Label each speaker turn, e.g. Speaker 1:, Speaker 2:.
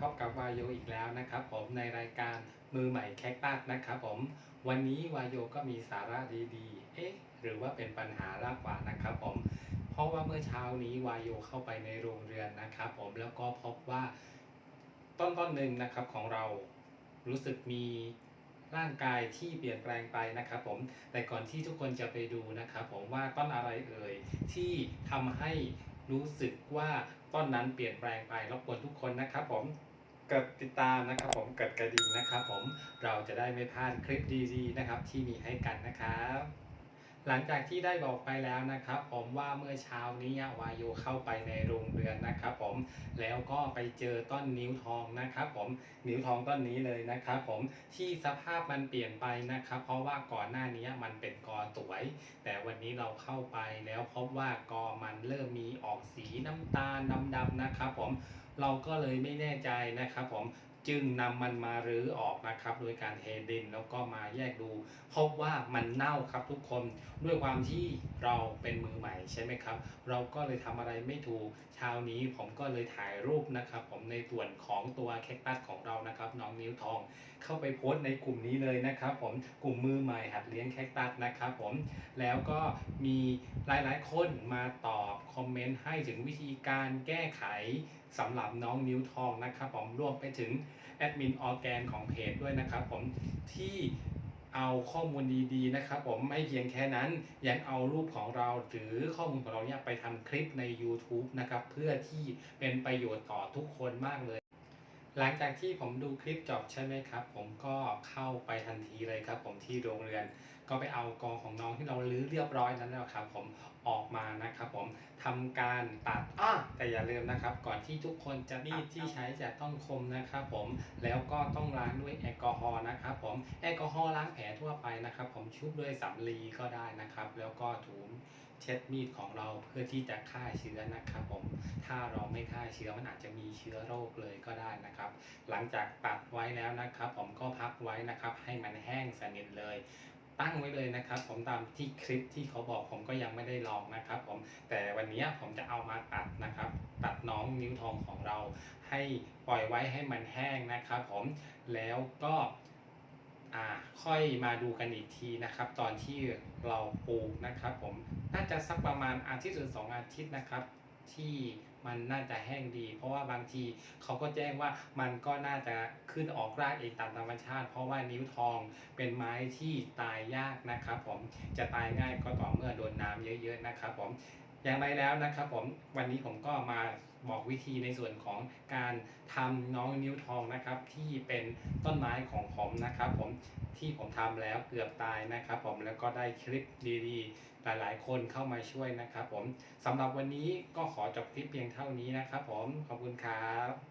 Speaker 1: พบกับวายโยอีกแล้วนะครับผมในรายการมือใหม่แคคตัสนะครับผมวันนี้วายโยก็มีสาระดีๆ เอ๊ะ หรือว่าเป็นปัญหามากกว่านะครับผมเพราะว่าเมื่อเช้านี้วายโยเข้าไปในโรงเรือนนะครับผมแล้วก็พบว่าต้นต้นหนึ่งนะครับของเรารู้สึกมีร่างกายที่เปลี่ยนแปลงไปนะครับผมแต่ก่อนที่ทุกคนจะไปดูนะครับผมว่าต้นอะไรเอ่ยที่ทำให้ รู้สึกว่าต้นนั้นเปลี่ยนแปลงไปรบกวนทุกคนนะครับผมกดติดตามนะครับผมกดกระดิ่งนะครับผมเราจะได้ไม่พลาดคลิปดีๆนะครับที่มีให้กันนะครับหลังจากที่ได้บอกไปแล้วนะครับ ผมว่าเมื่อเช้านี้วายโยเข้าไปในโรงเรือนนะครับผม แล้วก็ไปเจอต้นนิ้วทองนะครับผมนิ้วทองต้นนี้เลยนะครับผมที่สภาพมันเปลี่ยนไปนะครับ เพราะว่าก่อนหน้านี้มันเป็นกอสวย แต่วันนี้เราเข้าไปแล้วพบว่ากอมันเริ่มมีออกสีน้ำตาลดำๆนะครับผมเราก็เลยไม่แน่ใจนะครับผม จึงนำมันมารื้อออกนะครับ โดยการเทดินแล้วก็มาแยกดูพบว่ามันเน่าครับทุกคนด้วยความที่เราเป็นมือใหม่ใช่ไหมครับ เราก็เลยทำอะไรไม่ถูกเช้านี้ผมก็เลยถ่ายรูปนะครับ ผมในส่วนของตัวแคคตัสของเรานะครับ น้องนิ้วทอง เข้าไปโพสต์ในกลุ่มนี้เลยนะครับ ผมกลุ่มมือใหม่หัดเลี้ยงแคคตัสนะครับผมแล้วก็มีหลายๆคนมาตอบคอมเมนต์ให้ถึงวิธีการแก้ไข สำหรับน้องนิ้วทองนะครับผมรวมไปถึงแอดมินออแกนของเพจด้วยนะครับผมที่เอาข้อมูลดีๆนะครับผมไม่เพียงแค่นั้นยังเอารูปของเราหรือข้อมูลของเราเนี่ยไปทำคลิปใน YouTube นะครับเพื่อที่เป็นประโยชน์ต่อทุกคนมากเลย หลังจากที่ผมดูคลิปจบใช่ไหมครับ ผมก็เข้าไปทันทีเลยครับ ผมที่โรงเรือนก็ไปเอากองของน้องที่เราลื้อเรียบร้อยนั้นแล้วครับ ผมออกมานะครับผม ทำการตัดอ้อแต่อย่าลืมนะครับ ก่อนที่ทุกคนจะมีดที่ใช้จะต้องคมนะครับผมแล้วก็ต้องล้างด้วยแอลกอฮอล์นะครับผมแอลกอฮอล์ล้างแผลทั่วไปนะครับ ผมชุบด้วยสำลีก็ได้นะครับ แล้วก็ถูเช็ดมีดของเราเพื่อที่จะฆ่าเชื้อนะครับผม ถ้าเราไม่ฆ่าเชื้อมันอาจจะมีเชื้อโรคเลยก็ได้นะครับ หลังจากตัดไว้แล้วนะครับ ผมก็พักไว้นะครับ ให้มันแห้งสนิทเลย ตั้งไว้เลยนะครับผมตามที่คลิปที่เขาบอกผมก็ยังไม่ได้ลองนะครับผมแต่วันนี้ผมจะเอามาตัดนะครับ ตัดน้องนิ้วทองของเรา ให้ปล่อยไว้ให้มันแห้งนะครับผมแล้วก็อ่าค่อยมาดูกันอีกทีนะครับ ตอนที่เราปลูกนะครับ ผมน่าจะสักประมาณอาทิตย์หรือสองอาทิตย์นะครับ ที่มันน่าจะแห้งดี เพราะว่าบางทีเขาก็แจ้งว่ามันก็น่าจะขึ้นออกรากเองตามธรรมชาติ เพราะว่านิ้วทองเป็นไม้ที่ตายยากนะครับผมจะตายง่ายก็ต่อเมื่อโดนน้ำเยอะๆนะครับผม อย่างไรแล้วนะครับผมวันนี้ผมก็มาบอกวิธีในส่วนของการทำน้องนิ้วทองนะครับ ที่เป็นต้นไม้ของผมนะครับ ผมที่ผมทำแล้วเกือบตายนะครับ ผมแล้วก็ได้คลิปดีๆ หลายๆ คนเข้ามาช่วยนะครับ ผมสำหรับวันนี้ก็ขอจบคลิปเพียงเท่านี้นะครับ ผมขอบคุณครับ